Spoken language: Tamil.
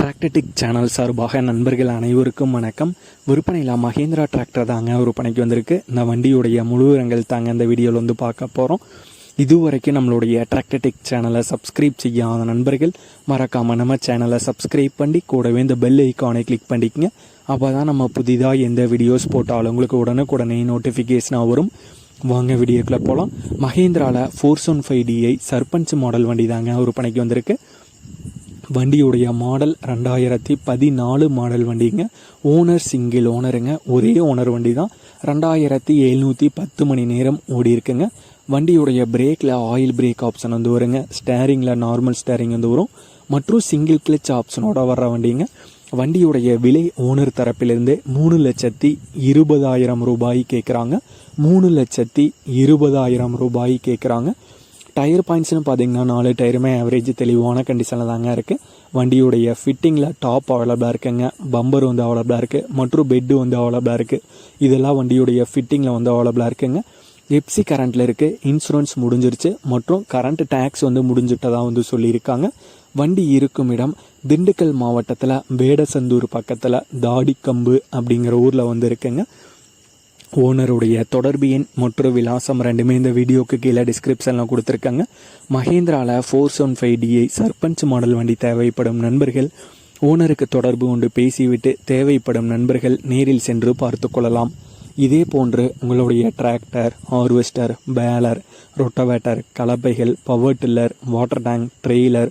டிராக்டடிக் சேனல் சார்பாக நண்பர்கள் அனைவருக்கும் வணக்கம். விற்பனையில் மகேந்திரா டிராக்டர் தாங்க விற்பனைக்கு வந்திருக்கு. இந்த வண்டியுடைய முழு விவரங்கள் தாங்க இந்த வீடியோவில் வந்து பார்க்க போகிறோம் இதுவரைக்கும் நம்மளுடைய டிராக்டர்டிக் சேனலை சப்ஸ்கிரைப் செய்யாத நண்பர்கள் மறக்காமல் நம்ம சேனலை சப்ஸ்கிரைப் பண்ணி கூடவே இந்த பெல் ஐக்கானை கிளிக் பண்ணிக்கங்க. அப்போ தான் நம்ம புதிதாக எந்த வீடியோஸ் போட்டாலும் உங்களுக்கு உடனுக்குடனே நோட்டிஃபிகேஷனாக வரும். வாங்க வீடியோக்குள்ளே போகலாம் மகேந்திராவில் four one five DI Sarpanch model வண்டி தாங்க விற்பனைக்கு வந்திருக்கு. வண்டியுடைய மாடல் ரெண்டாயிரத்தி பதினாலு மாடல் வண்டிங்க. ஓனர் சிங்கிள் ஓனருங்க ஒரே ஓனர் வண்டி தான் ரெண்டாயிரத்தி எழுநூற்றி பத்து மணி நேரம் ஓடி இருக்குங்க. வண்டியுடைய பிரேக்கில் ஆயில் பிரேக் ஆப்ஷன் வந்து வருங்க. ஸ்டேரிங்கில் நார்மல் ஸ்டேரிங் வந்து வரும். மற்றும் சிங்கிள் கிளச் ஆப்ஷனோட வர்ற வண்டிங்க. வண்டியுடைய விலை ஓனர் தரப்பிலிருந்து மூணு லட்சத்தி இருபதாயிரம் ரூபாய் கேட்குறாங்க மூணு லட்சத்தி இருபதாயிரம் ரூபாய் கேட்குறாங்க டயர் பாயிண்ட்ஸ்னு பார்த்தீங்கன்னா நாலு டயருமே ஆவரேஜ் தெளிவான கண்டிஷனில் தாங்க இருக்குது வண்டியுடைய ஃபிட்டிங்கில் டாப் அவைலபிளாக இருக்குங்க. பம்பர் வந்து அவைலபிளாக இருக்குது மற்றும் பெட்டு வந்து அவைலபிளாக இருக்குது இதெல்லாம் வண்டியுடைய ஃபிட்டிங்கில் வந்து அவைலபிளாக இருக்குங்க. எப்சி கரண்ட்டில் இருக்குது இன்சூரன்ஸ் முடிஞ்சிருச்சு. மற்றும் கரண்ட் டேக்ஸ் வந்து முடிஞ்சிட்டதாக வந்து சொல்லியிருக்காங்க. வண்டி இருக்கும் இடம் திண்டுக்கல் மாவட்டத்தில் வேடசந்தூர் பக்கத்தில் தாடிக்கம்பு அப்படிங்கிற ஊரில் வந்து இருக்குங்க. ஓனருடைய தொடர்பு எண் மற்றும் விலாசம் ரெண்டுமே இந்த வீடியோக்கு கீழே டிஸ்கிரிப்ஷனில் கொடுத்துருக்காங்க. மஹேந்திராவில் four seven five DI Sarpanch model வண்டி தேவைப்படும் நண்பர்கள் ஓனருக்கு தொடர்பு கொண்டு பேசிவிட்டு தேவைப்படும் நண்பர்கள் நேரில் சென்று பார்த்து கொள்ளலாம். இதே போன்று உங்களுடைய tractor harvester baler rotavator கலப்பைகள் power tiller water tank trailer